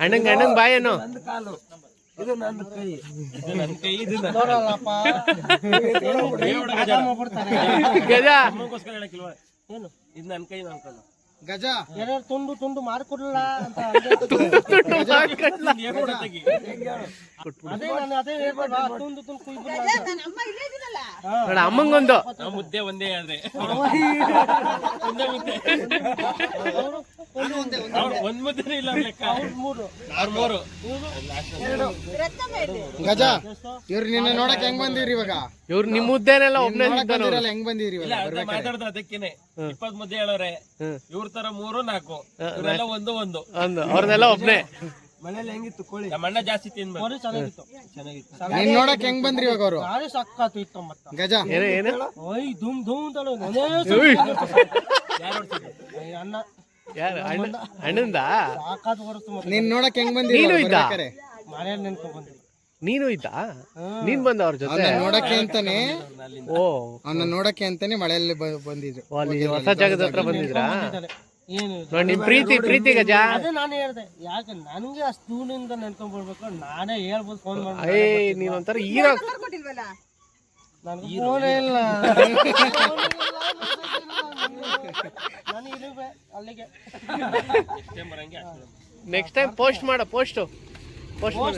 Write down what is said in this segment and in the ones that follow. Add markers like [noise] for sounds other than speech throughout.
ಅಣ್ಣಂಗ್ ಅಣ್ಣಂಗ್ ಬಾಯ್ ಏನು ಕಾಲು. ಇದು ಕೈ. ಇದು ನನ್ ಕೈ ಇದು ನನ್ ನೋಡಲ್ಲಪ್ಪ ಗಜ ಏನು? ಇದು ನನ್ನ ಕೈ ನನ್ ಕಣ್ಣು ಗಜ. ಯಾರ್ಯಾರು ತುಂಡು ತುಂಡು ಮಾಡ್ಕೊಡ್ಲಿಲ್ಲ ಅಂತ [laughs] ಅದೇ ನಾನು ಅದೇ ತುಂಡು ತುಂಡು ಅಮ್ಮಂಗೊಂದು. ಮುದ್ದೆ ಒಂದೇ ಆದ್ರೆ. ಒಂದೇ ಮುದ್ದೆ. ಗಜ ಇವ್ರು ನಿನ್ನ ನೋಡಕ್ ಹೆಂಗ್ ಬಂದಿರಿ ಇವಾಗ? ಇವ್ರು ನಿಮ್ ಮುದ್ದೆನೆಲ್ಲ ಒಬ್ನೇ ಬಂದಿರಲ್ಲ ಹೆಂಗ್ ಬಂದಿರಿ ಇಲ್ಲ ಇವಾಗ ಮಾತಾಡ್ದ ಅದಕ್ಕೇನೆ. ಇಪ್ಪತ್ ಮುದ್ದೆ ಹೇಳೋರೆ. ಇವ್ರ ತರ ಮೂರು ನಾಲ್ಕು. ಇವರೆಲ್ಲ ಒಂದು ಒಂದು. ಒಂದು. ಅವ್ರನ್ನೆಲ್ಲ ಒಬ್ನೇ. ಮನೇಲಿ ಹೆಂಗಿತ್ತು ಕೋಳಿ? ಮಣ್ಣ ಜಾಸ್ತಿ ತಿನ್ಬೇಕು. ಚೆನ್ನಾಗಿತ್ತು. ಚೆನ್ನಾಗಿತ್ತು. ನಿನ್ ನೋಡಕ್ ಹೆಂಗ್ ಬಂದ್ರಿ ಇವಾಗ ಅವರು? ಯಾರು ಸಕ್ಕತ್ತು ಇತ್ತು ಮತ್ತ. ಗಜ. ಏನ ಏನ? ಓಯ್ ಧೂಮ್ ಧೂಮ್ ಅಂತಲೂ ಒಂದೇ ಯಾರು? ಹೊಡ್ಸಿದ್ರು? ಏ, ಅನ್ನ ಯಾರು ಅಣ್ಣ ಅಣ್ಣಂದ? ಸಾಕಾದ್ ಬರುತ್ತೆ ಮತ್ತೆ. ನಿನ್ ನೋಡಕ್ ಹೆಂಗ್ ಬಂದಿರಿ ನೀನು ಇದ್ದಾ? ಇದ್ದ? ಬರ್ಬೇಕಾರೆ? ಮನೇಲಿ ನೆನ್ಕೊಂಡ್ ಬಂದಿಲ್ಲ ನೀನು ಇದ್ದ? ನೀನ್ ಬಂದ ಅವ್ರ ಜೊತೆ? ಅವ್ನ ನೋಡಕ್ಕೆ ಅಂತಾನೆ ಓ. ಅವ್ನ ನೋಡಕ್ಕೆ ಅಂತಾನೆ ಮಳೆಯಲ್ಲಿ ಬ- ಬಂದಿದ್ರು ಓ, ಅಲ್ಲಿ ಹೊಸ ಜಾಗದ ಹತ್ರ ಬಂದಿದ್ರಾ? ಬಂದಿದ್ದಾನೆ. ಏನು? ಇಲ್ಲ. ನೋಡಿ ನಿಮ್ ಪ್ರೀತಿ ಪ್ರೀತಿ ಗಜ? ಅದೇ ನಾನು ಹೇಳ್ದೆ. ಯಾಕೆ ನನಗೆ ಅಷ್ಟು ದೂರದಿಂದ ನೆನ್ಕೊಂಡ್ ಬರ್ಬೇಕು ನಾನೇ ಹೇಳ್ಬೋದು ಫೋನ್ ಮಾಡಿ. ಏಯ್ ನೀನ್ ಒಂಥರ ಹೀರೋ ನನಗೆ ಫೋನೇ ಇಲ್ಲ. [laughs] ನಾನು ಇರುವೆ ಅಲ್ಲಿಗೆ. ನೆಕ್ಸ್ಟ್ ಟೈಮ್ ಪೋಸ್ಟ್ ಮಾಡ ಪೋಸ್ಟ್ ಪೋಸ್ಟ್ ಮಾಡ.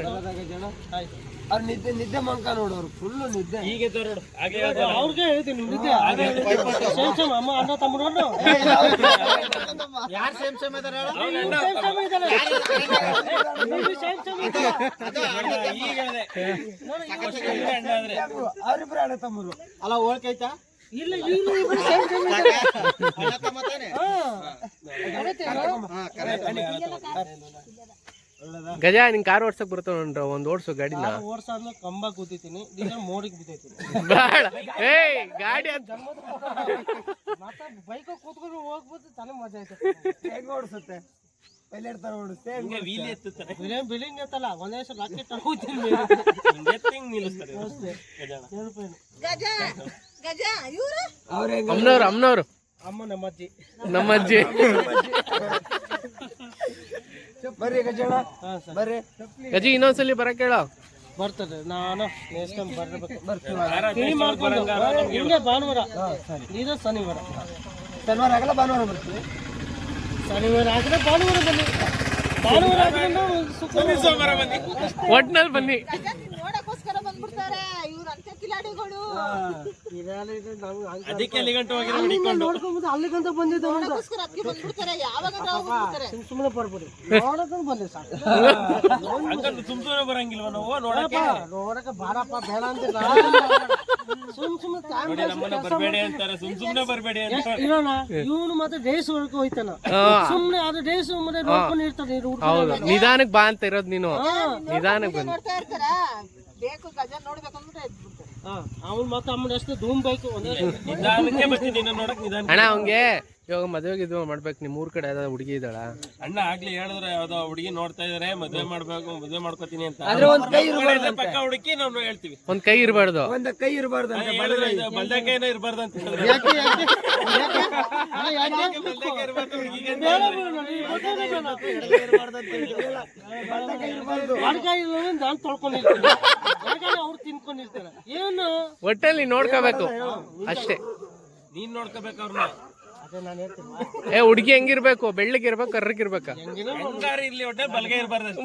ಜನ ಆಯ್ತು. ಅವ್ರು ನಿದ್ದೆ ನಿದ್ದೆ ಮಂಕ ನೋಡೋರು ಫುಲ್ ನಿದ್ದೆ. ಈಗ ಅವ್ರಿಗೆ ಹೇಳ್ತೀನಿ ನಿದ್ದೆ. ಸೇಮ್ ಸೇಮ್ ಅಮ್ಮ ಅಣ್ಣ ತಮ್ಮರು ಯಾರು ಸೇಮ್ ಸೇಮ್ ಇದ್ದಾರೆ ಸೇಮ್ ಅಣ್ಣ ಅಣ್ಣ ತಮ್ಮರು. ಅಲ್ಲ ಹೋಳ್ಕೈತಾ ಇಲ್ಲ ಇವ್ರು ಇಬ್ರು ಸೇಮ್ ಸೇಮ್ ಇದ್ದಾರೆ. ಅಣ್ಣ ತಮ್ಮ ತಾನೆ? ಹಾ. ಹಾ, correct. ಗಜ ನಿನ್ ಕಾರ್ ಓಡ್ಸಕ್ ಬರ್ತಾವ ನೋಡ್ರ ಒಂದ್ ಓಡ್ಸು ಗಾಡಿ ನಾನು ಓಡ್ಸಾದ್ಮೇಲೆ ಕಂಬ ಕೂತಿದ್ದೀನಿ ಈಗ ಮೋಡಿಗೆ ಬಿದ್ದೈತೀನಿ. ಬೇಡ. ಏಯ್ ಗಾಡಿ ಅಂತ. ಮತ್ತೆ ಬೈಕ್ ಕೂತ್ಕೊಂಡು ಹೋಗ್ಬೋದು ತಲೆ ಮಜಾ ಐತೆ ಹೆಂಗ್ ಓಡಿಸುತ್ತೆ? ಪೈಲಟ್ ತರ ಓಡಿಸುತ್ತೆ ಹಿಂಗೆ wheel ಎತ್ತುತ್ತಾರೆ. ಬಿಳಿಯಂ ಬಿಳಿಂಗ್ ಐತಲ್ಲ ಒಂದೇ ಸಲ ರಾಕೆಟ್ ಹೋಗ್ತೀನಿ ಹಿಂಗೆ [laughs] ಎತ್ತಿ ಹಿಂಗ್ ನಿಲ್ಲಿಸ್ತಾರೆ. ಇವ್ರು. ಗಜಾನ. ಗಜ ಗಜ ಇವ್ರು? ಅಮ್ಮನವ್ರು ಅಮ್ಮನವ್ರು ಅಮ್ಮ ನಮ್ಮ ಅಜ್ಜಿ ನಮ್ಮ ಅಜ್ಜಿ ಬರ್ರಿ ಗಜಣ ಹಾ ಸರ್. ಬರ್ರಿ. ಗಜಿ ಇನ್ನೊಂದ್ಸಲಿ ಬರಕ್ ಹೇಳ. ಬರ್ತದೆ ನಾನು ನೆಕ್ಸ್ಟ್ ಟೈಮ್ ಬರ್ಬೇಕು. ಬರ್ತೀವಿ. ತಿಳಿ ಮಾಡ್ಕೊಂಡು ಹಿಂಗೆ ಭಾನುವಾರ. ಇದು ಶನಿವಾರ. ಶನಿವಾರ ಆಗಲ್ಲ ಭಾನುವಾರ ಬರ್ತೀವಿ. ಶನಿವಾರ ಆದ್ರೆ ಭಾನುವಾರ ಬನ್ನಿ. ಭಾನುವಾರ ಆದರೆ ಸೋಮವಾರ ಬನ್ನಿ. ಒಟ್ನಲ್ಲಿ ಬನ್ನಿ ಗಜ ನಿನ್ ನೋಡಕ್ಕೋಸ್ಕರ ಬಂದ್ಬಿಡ್ತಾರೆ ಅಂತ ಹಂಗೆ ಅದಕ್ಕೆ ಅಲ್ಲಿ ಗಂಟು ಹೋಗಿರೋ ಹಿಡ್ಕೊಂಡು ಅಲ್ಲಿಗಂತ ಬಂದಿದ್ದ ಅಂತ ನೋಡಕ್ಕೋಸ್ಕರ ಅದಕ್ಕೆ ಬಂದ್ಬಿಡ್ತಾರೆ ಯಾವಾಗ ಬಂದ್ಬಿಡ್ತಾರೆ ಸುಮ್ ಸುಮ್ಮನೆ ಬರ್ಬಿಡಿ. ನೋಡಕ್ಕೂ ಬಂದೆ ಸಾಕು. ಹಂಗಂತ ಸುಮ್ ಸುಮ್ನೆ ಬರಂಗಿಲ್ವ ನಾವು? ನೋಡಕ್ಕೆ ನೋಡಕ್ಕೆ ಬಾರಪ್ಪ ಬೇಡ ಅಂತಿಲ್ಲ ಸುಮ್ ಸುಮ್ಮನೆ ಟೈಮ್ ನೋಡಿ ಬರ್ಬೇಡಿ ಅಂತಾರೆ ಸುಮ್ ಸುಮ್ನೆ ಬರ್ಬೇಡಿ ಅಂತ ಇರೋಣ. ಇವನು ಮತ್ತೆ ಡೇಸ್ ವರ್ಕ್ ಹೋಯ್ತಾನ. ಹಾ. ಸುಮ್ನೆ ಅದು ಡೇಸ್ ಮತ್ತೆ ನೋಡ್ಕೊಂಡು ಇರ್ತಾನೆ ಇವ್ರು ಹೌದು. ನಿಧಾನಕ್ ಬಾ ಅಂತ ಇರೋದ್ ನೀನು. ನಿಧಾನಕ್ ಬಂದು ನೋಡ್ತಾ ಇರ್ತಾರ ಬೇಕು ಗಜ ನೋಡ್ಬೇಕು ಅಂದ್ಬಿಟ್ಟು ಎದ್ಬಿಡ್ತಾರೆ ಅವ್ನು ಮತ್ತೆ ಅಮ್ಮನ ಅಷ್ಟು ಧೂಮ್ ಬೇಕು. ಒಂದೇ ನಿಧಾನಕ್ಕೆ ಬರ್ತೀನಿ ನಿನ್ನ ನಿಧಾನ ಅಣ್ಣ ಅವಂಗೆ ಇವಾಗ ಮದ್ವೆಗೆ ಇದು ಮಾಡ್ಬೇಕು ನಿಮ್ ಊರ್ ಕಡೆ ಯಾವ್ದಾದ್ರು ಹುಡುಗಿ ಇದ್ದಾಳ? ಅಣ್ಣ ಆಗ್ಲಿ ಹೇಳಿದ್ರೆ ಯಾವ್ದೋ ಹುಡುಗಿ ನೋಡ್ತಾ ಇದಾರೆ ಮದ್ವೆ ಮಾಡ್ಬೇಕು ಮದ್ವೆ ಮಾಡ್ಕೋತೀನಿ ಅಂತ. ಆದ್ರೆ ಒಂದ್ ಕೈ ಪಕ್ಕ ಹುಡುಕಿ ನಾವು ಹೇಳ್ತೀವಿ. ಒಂದ್ ಕೈ ಇರಬಾರ್ದು. ಒಂದ್ ಕೈ ಇರಬಾರ್ದು ಅಂತ ಹೇಳಿದ್ರೆ ಇದು ಬಲ್ದ ಕೈನ ಇರ್ಬಾರ್ದು ಅಂತ ಹೇಳಿದ್ರೆ. ಯಾಕೆ ಯಾಕೆ ಯಾಕೆ? ಅಲ್ಲ, ಯಾಕೆ? ಬಲ್ದ ಕೈ ಇರ್ಬಾರ್ದು ಹುಡುಗಿಗೆ ಅಂತ ನಾನು ತೊಳ್ಕೊಂಡಿರ್ತೀನಿ. ಎಡಗಾಯಿ ಅವ್ರು ತಿನ್ಕೊಂಡಿರ್ತಾರೆ. ಏನು? ಒಟ್ಟಲ್ಲಿ ನೋಡ್ಕೋಬೇಕು. ಅಷ್ಟೇ. ನೀನ್ ನೋಡ್ಕೋಬೇಕು ಅವ್ರನ್ನ. ಏ ಹುಡುಗಿ ಹೆಂಗಿರ್ಬೇಕು? ಬೆಳ್ಳಗಿರ್ಬೇಕು ಇರ್ಬೇಕು ಕರ್ರಿಗೆ ಇರ್ಬೇಕು? ಇರ್ಲಿ ಒಟ್ಟೆ ಬಲ್ಗೆ ಇರ್ಬಾರ್ದು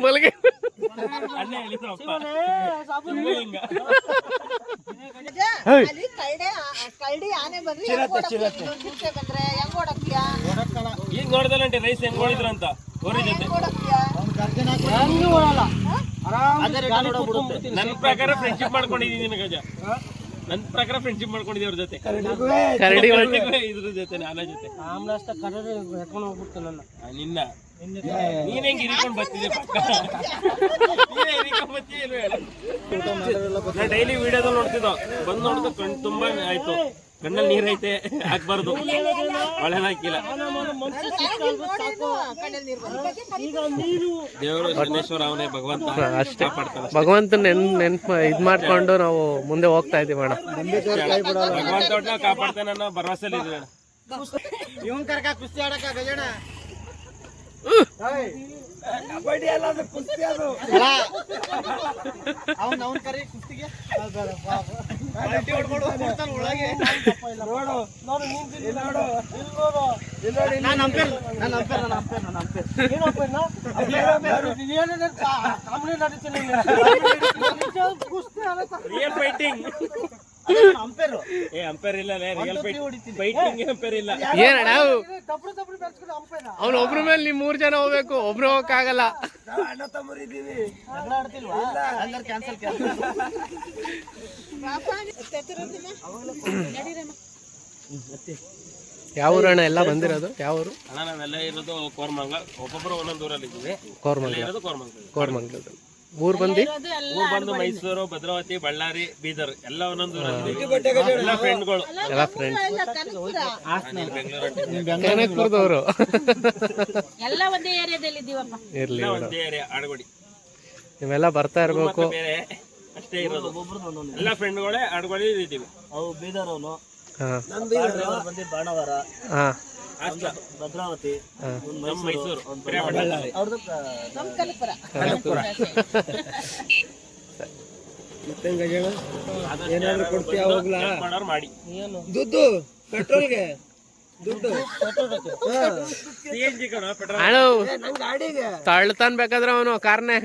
ಈಗ ನೋಡ್ದಲ್ಲಂಟಿ ರೈಸ್ ಹೆಂಗ್ ನೋಡಿದ್ರು ಅಂತ. ಜೊತೆ. ನನ್ನ ಪ್ರಕಾರ ಫ್ರೆಂಡ್ಶಿಪ್ ಮಾಡ್ಕೊಂಡಿದೀನಿ ಗಜ ನನ್ನ ಪ್ರಕಾರ ಫ್ರೆಂಡ್ಶಿಪ್ ಮಾಡ್ಕೊಂಡಿದ್ದೆ ಅವ್ರ ಜೊತೆ. ಕರಡಿ ಇದ್ರ ಜೊತೆ ನಾನ ಜೊತೆ. ಆಮ್ಲಾಸ್ಟ ಕರಡಿ ಎತ್ಕೊಂಡು ಹೋಗ್ಬಿಡ್ತು ನನ್ನ. ನಿನ್ನ. ನೀನ್ ಹೆಂಗ್ ಹಿರಿಕೊಂಡ್ ಬರ್ತಿದ್ದೆ ಪಕ್ಕ? ನೀನೇ ಡೈಲಿ ವಿಡಿಯೋದಲ್ಲಿ ನೋಡ್ತಿದ್ದೋ. ಬಂದ್ ನೋಡಿದ ಕಣ್ ತುಂಬಾ ಆಯ್ತು. ಕಣ್ಣಲ್ಲಿ ನೀರೈತೆ ಹಾಕ್ಬಾರ್ದು ಒಳ್ಳೆ ಹಾಕಿಲ್ಲ. ದೇವರು ಶನೇಶ್ವರ ಅವನೇ ಭಗವಂತ ಅಷ್ಟೇ. ಭಗವಂತನ ನೆನ್ಪು ಇದ್ ಮಾಡ್ಕೊಂಡು ನಾವು ಮುಂದೆ ಹೋಗ್ತಾ ಇದೀವಿ ಮೇಡಮ್ ಭಗವಂತ ಕಾಪಾಡ್ತಾನೆ ಅನ್ನೋ ಭರವಸೆ ಇದ್ವಿ ಇವನ್ ಕರ್ಕ ಕುಸ್ತಿ ಆಡಕ ಗಜಣ ಕುಸ್ತಿ ಅದು. ರಿಯಲ್ ಫೈಟಿಂಗ್ ಅಂಪೇರು ಏ ಅಂಪೇರ್ ಇಲ್ಲ ರಿಯಲ್ ಫೈಟಿಂಗ್ ಅಂಪೇರ್ ಇಲ್ಲ. ಏನ ನಾವು ತಪ್ಪು ತಪ್ಪು ಬೆಳ್ಸ್ಕೊಂಡು ಅಂಪೇನ. ಅವ್ನು ಒಬ್ರ ಮೇಲೆ ನೀವು ಮೂರ್ ಜನ ಹೋಗ್ಬೇಕು ಒಬ್ರು ಹೋಗಕ್ಕಾಗಲ್ಲ. ನಾವು ಅಣ್ಣ ತಮ್ಮರು ಇದ್ದೀವಿ. ಜಗಳ ಆಡ್ತಿಲ್ವಾ? ಹಂಗಾರೆ ಕ್ಯಾನ್ಸಲ್ ಕ್ಯಾನ್ಸಲ್ ಯಾವ ಊರಣ್ಣ ಎಲ್ಲ ಬಂದಿರೋದು? ಯಾವ ಊರು? ಅಣ್ಣ ನಾವೆಲ್ಲ ಇರೋದು ಕೋರ್ಮಂಗ್ಲ. ಒಬ್ಬೊಬ್ರು ಒಂದೊಂದು ಊರಲ್ಲಿ ಇದ್ದೀವಿ ಕೋರ್ಮಂಗ್ಲ ಇರೋದು ಕೋರ್ಮಂಗ್ಲ ಊರ್ ಬಂದು ಊರ್ ಬಂದು ಮೈಸೂರು ಭದ್ರಾವತಿ ಬಳ್ಳಾರಿ ಬೀದರ್ ಎಲ್ಲ ಒಂದೊಂದು ಎಲ್ಲ ಫ್ರೆಂಡ್ಗಳು ಎಲ್ಲ ಫ್ರೆಂಡ್ಸ್ ಕನಕಪುರದವರು. [laughs] ಎಲ್ಲ ಒಂದೇ ಏರಿಯಾದಲ್ಲಿ ಇದ್ದೀವಪ್ಪ. ಇರ್ಲಿ. ಒಂದೇ ಏರಿಯಾ ಆಡಗೋಡಿ. ನೀವೆಲ್ಲ ಬರ್ತಾ ಇರ್ಬೇಕು. ಬೇರೆ ಅಷ್ಟೇ ಇರೋದು. ಎಲ್ಲ ಫ್ರೆಂಡ್ಗಳೇ ಆಡ್ಗೋಡಿ ಇದ್ದೀವಿ. ಅವು ಬೀದರ್ ಅವನು. ಹಾ. ಬಂದಿದ್ದು ಬಾಣವಾರ. ಹಾ. ಭದ್ರಾವತಿ ಮೈಸೂರು [laughs] ಏನಾದ್ರು ಕೊಡ್ತೀಯ ಹೋಗ್ಲಾ? ಮಾಡಿ. ಏನು? ದುಡ್ಡು ಪೆಟ್ರೋಲ್ಗೆ. ದುಡ್ಡು. ತಳ್ತಾನ್ ಬೇಕಾದ್ರೆ ಅವನು ಕಾರ್ನೆ.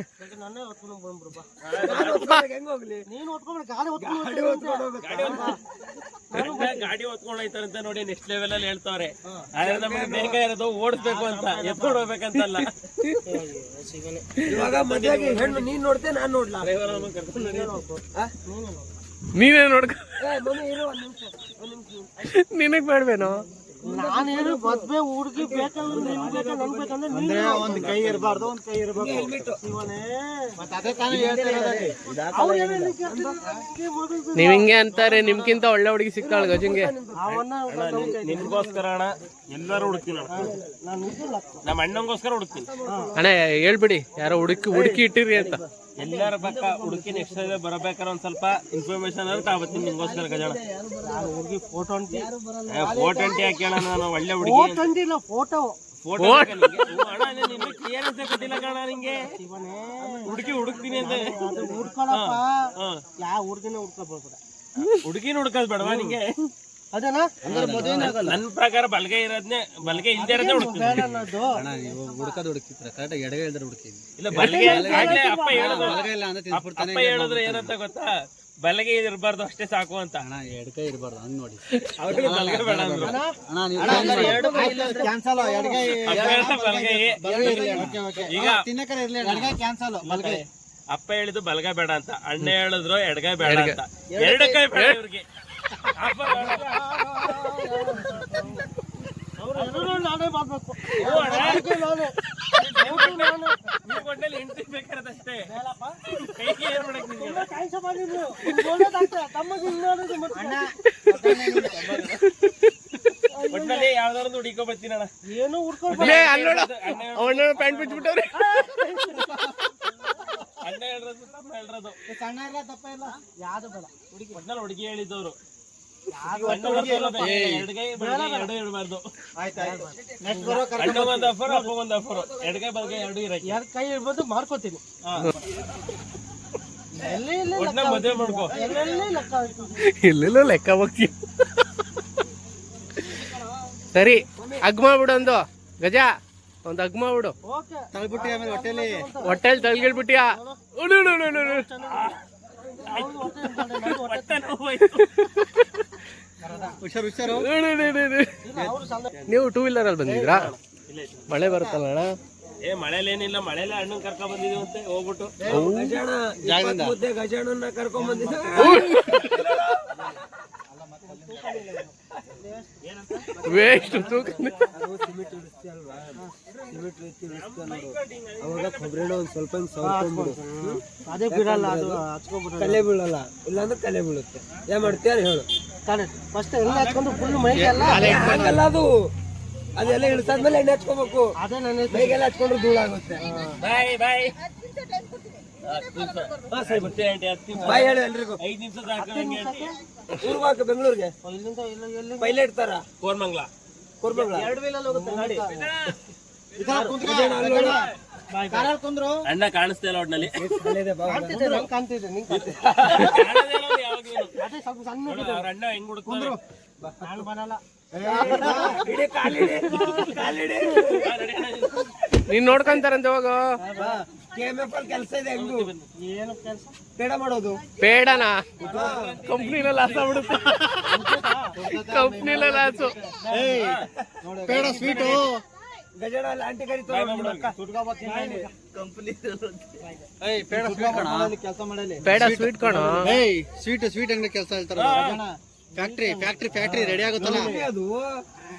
ಹೆಂಗ್ ಹೋಗ್ಲಿ? ನೀನು [laughs] ಗಾಡಿ ಹೊತ್ಕೊಂಡು ಗಾಡಿ ಹೊತ್ಕೊಂಡು ಹೋಗ್ಬೇಕು ಗಾಡಿ ಹೊತ್ಕೊಂಡು ಹೋಯ್ತಾರಂತ ನೋಡಿ ನೆಕ್ಸ್ಟ್ ಲೆವೆಲ್ ಅಲ್ಲಿ ಹೇಳ್ತಾವ್ರೆ. ಆದ್ರೆ ನಮಗೆ ಬೇಗ ಇರೋದು ಓಡಿಸ್ಬೇಕು ಅಂತ ಎತ್ಕೊಂಡು ಹೋಗ್ಬೇಕಂತಲ್ಲ. [laughs] ಇವಾಗ ಮದ್ವೆಗೆ ಹೆಣ್ಣು ನೀನ್ ನೋಡ್ತೆ ನಾನ್ ನೋಡ್ಲಾ? ಆ? ನೀನೇ ನೋಡ್ಕ ಏ, ಮಮ್ಮಿ ಇರು ಒಂದ್ ನಿಮಿಷ ಒಂದ್ ನಿಮಿಷ. ನಿನಗ್ ಬೇಡ್ವೇನೋ ನಾನೇನು ಮದ್ವೆ ಹುಡುಗಿ ಬೇಕಂದ್ರೆ ನಿನ್ ಬೇಕಾ ನನ್ ಬೇಕಂದ್ರೆ ನೀನು ಒಂದ್ ಕೈ ಇರಬಾರ್ದು ಒಂದ್ ಕೈ ಇರಬೇಕು. ನೀವ್ ಹಿಂಗೆ ಅಂತಾರೆ ನಿಮ್ಗಿಂತ ಒಳ್ಳೆ ಹುಡುಗಿ ಸಿಕ್ತಾಳ ಗಜಂಗೆ. ನಿಮ್ಗೋಸ್ಕರ ನಿನ್ಗೋಸ್ಕರ ಅಣ್ಣ ಎಲ್ಲರೂ ಹುಡುಕ್ತೀನಿ ನಮ್ಮ ಅಣ್ಣಂಗೋಸ್ಕರ ಹುಡುಕ್ತೀನಿ. ಅಣ್ಣ ಹೇಳ್ಬಿಡಿ ಯಾರೋ ಹುಡುಕಿ ಹುಡುಕಿ ಇಟ್ಟಿರಿ ಅಂತ. ಎಲ್ಲರ ಪಕ್ಕ ಹುಡುಕಿ ನೆಕ್ಸ್ಟ್ ಬರಬೇಕಾದ್ರೆ ಒಂದ್ ಸ್ವಲ್ಪ ಇನ್ಫಾರ್ಮೇಶನ್ ಅಂತ ತಾವತ್ತೀನಿ ನಿಮ್ಗೋಸ್ಕರ ಗಜಾಣ ಹುಡುಗಿ ಫೋಟೋ ಅಂಟಿ. ಫೋಟೋ ಟ್ವೆಂಟಿ ಹಾಕಿ ಅಣ್ಣ ನಾನು ಒಳ್ಳೆ ಹುಡುಗಿ. ಫೋಟೋ ಅಂಟಿಲ್ಲ ಫೋಟೋ ಫೋಟೋ ಅಣ್ಣ ನಿನ್ಗೆ ಕ್ಲಿಯರ್ ಕೊಟ್ಟಿಲ್ಲ ಕಣ ನಿಂಗೆ. ಹುಡುಕಿ ಹುಡುಕ್ತೀನಿ ಅಂತ. ಅದು ಹುಡ್ಕೊಳಪ್ಪ. ಹಾ ಯಾವ ಹುಡುಗಿನ ಹುಡ್ಕೊಳ್ಬೇಡ ಹುಡುಗಿನ ಹುಡ್ಕೋದ್ ಬೇಡವಾ ನಿಂಗೆ? ಅದೇನಾ? ನನ್ನ ಪ್ರಕಾರ ಬಲ್ಗೆ ಇರೋದ್ನೇ ಬಲ್ಗೆ ಹಿಂದೆ ಇರೋದೇ ಹುಡುಕ್ತೀನಿ ಬೇಡ ಅನ್ನೋದು ಹುಡುಕದ ಹುಡುಕಿದ್ರ ಕರೆಕ್ಟ್ ಎಡಗೈ ಇಲ್ದ್ರೆ ಹುಡುಕಿದ್ವಿ ಇಲ್ಲ ಬಲ್ಗೆ ಆಗ್ಲೇ ಅಪ್ಪ ಅಪ್ಪ ಅಪ್ಪ ಹೇಳಿದ್ರು ಏನಂತ ಗೊತ್ತಾ? ಬಲಗೆ ಇರಬಾರ್ದು ಅಷ್ಟೇ ಸಾಕು ಅಂತ. ಅಣ್ಣ ಎಡಗೈ ಇರಬಾರ್ದು ಹಂಗ್ ನೋಡಿ. ಅವ್ರಿಗೆ ಬಲಗೆ ಬೇಡ ಅಂದ್ರು. ಕ್ಯಾನ್ಸಲ್ ಎಡಗೈ ಅಪ್ಪ ಹೇಳಿದ ಬಲಗೈ ಈಗ ತಿನ್ನಕರ ಇರ್ಲಿ ಎಡಗೈ ಕ್ಯಾನ್ಸಲ್ ಬಲ್ಗೈ. ಅಪ್ಪ ಹೇಳಿದ್ದು ಬಲಗ ಬೇಡ ಅಂತ. ಅಣ್ಣ ಹೇಳಿದ್ರು ಎಡಗೈ ಬೇಡ ಅಂತ. ಎರಡು ಕೈ ಬೇಡ ಇವ್ರಿಗೆ. ನಾನೇ ಮಾಡ್ಬೇಕು ಹ್ಞೂ ಅಣ್ಣ. ನಾನು ಬೇಕಾರದಷ್ಟೇ ತಮ್ಮಗೆ ಹುಡುಕೋ ಏನು ಹುಡ್ಕೊಂಡು ಪ್ಯಾಂಟ್ ಬಿಚ್ಚಿಬಿಟ್ಟವ್ರೆ. ಅಣ್ಣ ಹೇಳ್ರದು ತಮ್ಮ ಹೇಳ್ರದು. ಸಣ್ಣ ಇಲ್ಲ ತಪ್ಪ ಇಲ್ಲ. ಯಾವ್ದು ಬೇಡ. ಹುಡುಗಿ. ಎಡಗೈ ಬಲಗೈ ಎರಡು ಕೈ ಮಾರ್ಕೋತೀನಿ ಎಲ್ಲೆಲ್ಲಿ ಲೆಕ್ಕ ಆಯ್ತು ಇಲ್ಲೆಲ್ಲ ಲೆಕ್ಕ ಹೋಗ್ತೀವಿ ಸರಿ ಅಗ್ಮ ಬಿಡು ಒಂದು. ಗಜ ಒಂದು ಅಗ್ಮ ಬಿಡು ಓಕೆ. ತಳ್ಬಿಟ್ಟಿ ಆಮೇಲೆ ಹೊಟ್ಟೆಲಿ. ಹೊಟ್ಟೆಲ್ ತಳ್ಗಿಳ್ಬಿಟ್ಟಿಯಾ ಉಡು, ನೀವು ಟೂ ವೀಲರ್ ಅಲ್ಲಿ ಬಂದಿದ್ರಾ ಮಳೆ ಬರುತ್ತಲ್ಲ ಅಣ್ಣ? ಏ ಮಳೆಲೇನಿಲ್ಲ ಮಳೆಲೇ ಹಣ್ಣು ಕರ್ಕೊಂಡ್ ಬಂದಿದೀವಿ ಅಂತ ಹೋಗ್ಬಿಟ್ಟು. ಗಜಾಣ ಮುದ್ದೆ ಗಜಾಣನ್ನ ಕರ್ಕೊಂಡ್ ಬಂದಿದ್ದ ವೇಸ್ಟ್ ತೂಕ. ಸಿಮೆಂಟ್ ಇಳಿಸ್ತಿ ಅಲ್ವಾ? ಸಿಮೆಂಟ್ ನೋಡು ಅವಾಗ ಕೊಬ್ಬರಿ ಒಂದು ಸ್ವಲ್ಪ ಹಿಂಗ್ ಸವರ್ಕೊಂಡ್ಬಿಡು ಅದೇ ಬಿಡಲ್ಲ ಅದು ಹಚ್ಕೊಂಡ್ಬಿಟ್ರೆ ಕಲೆ ಬೀಳಲ್ಲ. ಇಲ್ಲಾಂದ್ರೆ ಕಲೆ ಬೀಳುತ್ತೆ. ಏನ್ ಮಾಡ್ತೀಯ ಹೇಳು. ತಾನೆ ಫಸ್ಟ್ ಎಲ್ಲ ಹಚ್ಕೊಂಡು ಫುಲ್ ಮೈಗೆ ಅಲ್ಲ ಹಂಗಲ್ಲ ಅದು. ಅದೆಲ್ಲ ಇಳಿಸಾದ್ಮೇಲೆ ಎಣ್ಣೆ ಹಚ್ಕೋಬೇಕು. ಅದೇ ನನ್ನ ಮೈಗೆಲ್ಲ ಹಚ್ಕೊಂಡ್ರೆ ಧೂಳಾಗುತ್ತೆ. ಬಾಯ್ ಬಾಯ್. ಬಾಯ್ ಹೇಳು ಎಲ್ರಿಗೂ. ಐದು ನಿಮಿಷ ಸಾಕು ಊರ್ಗ್ ಹಾಕ ಬೆಂಗಳೂರಿಗೆ? ಪೈಲಟ್ ತರ? ಕೋರ್ಮಂಗ್ಲ. ಎರಡು ವೀಲಲ್ಲಿ ಹೋಗುತ್ತೆ ಗಾಡಿ ಕುಂದ್ರು. ಅಣ್ಣ ಕಾಣಿಸ್ತಾ ಇಲ್ಲ ಒಟ್ನಲ್ಲಿ. ಅಣ್ಣ ಹೆಂಗ್ ಬರಲ್ಲ. ನೀನ್ ನೋಡ್ಕೊಂತಾರಂತೆ ಹೋಗು. ಕೆ ಎಂ ಎಫ್ ಕೆಲಸ ಇದೆ ಹೆಂಗು? ಏನು ಕೆಲಸ? ಬೇಡ ಮಾಡೋದು? ಪೇಡನಾ? ಲಾಸ್ ಆಗ್ಬಿಡುತ್ತೆ. ಕಂಪ್ನಿಲ ಲಾಸು. ಬೇಡ ಸ್ವೀಟು. ಗಜಡ ಅಲ್ಲಿ ಆಂಟಿ ಕರಿ ಏಯ್ ಬೇಡ ಸ್ವೀಟ್ ಕಣ? ಕೆಲಸ ಮಾಡಲಿ. ಬೇಡ ಸ್ವೀಟ್ ಕಣೋ? ಏಯ್ ಸ್ವೀಟ್ ಸ್ವೀಟ್ ಅಂಗಡಿ ಕೆಲಸ ಹೇಳ್ತಾರ ಫ್ಯಾಕ್ಟ್ರಿ ಫ್ಯಾಕ್ಟ್ರಿ ಫ್ಯಾಕ್ಟ್ರಿ ರೆಡಿ ಆಗುತ್ತಲ್ಲ? ಅದು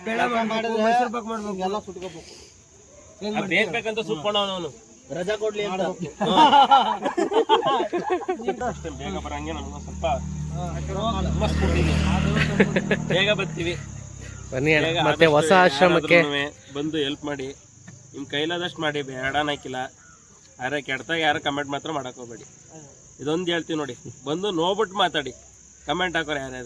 ಬೇಡ ಮಾಡ್ಬೇಕು ಮೈಸೂರು ಪಾಕ್ ಮಾಡ್ಬೇಕು. ಎಲ್ಲ ಸುಟ್ಕೋಬೇಕು. ಆ ಬೇಕ್ ಬೇಕಂತ ರಜಾ ಕೊಡ್ಲಿ ಅಂತ. ಅಷ್ಟೇ ಬೇಗ ಬರಂಗೆ ನಮ್ಗೆ ಸ್ವಲ್ಪ ಹುಮ್ಮಸ್. ಬೇಗ ಬರ್ತೀವಿ ಬನ್ನಿ ಬೇಗ ಮತ್ತೆ ಹೊಸ ಆದಷ್ಟು ಆಶ್ರಮಕ್ಕೆ. ಯಾರಾದ್ರೂನುವೆ ಬಂದು ಹೆಲ್ಪ್ ಮಾಡಿ. ನಿಮ್ ಕೈಲಾದಷ್ಟು ಮಾಡಿ ಬೇಡ ಹಾಕಿಲ್ಲ. ಆದ್ರೆ ಕೆಡ್ತಾಗ ಯಾರು ಕಮೆಂಟ್ ಮಾತ್ರ ಮಾಡಕ್ ಹೋಗ್ಬೇಡಿ. ಇದೊಂದು ಹೇಳ್ತೀವಿ ನೋಡಿ. ಬಂದು ನೋಡ್ಬಿಟ್ಟು ಮಾತಾಡಿ. ಕಮೆಂಟ್ ಹಾಕೋರು ಯಾರ್ಯಾರು?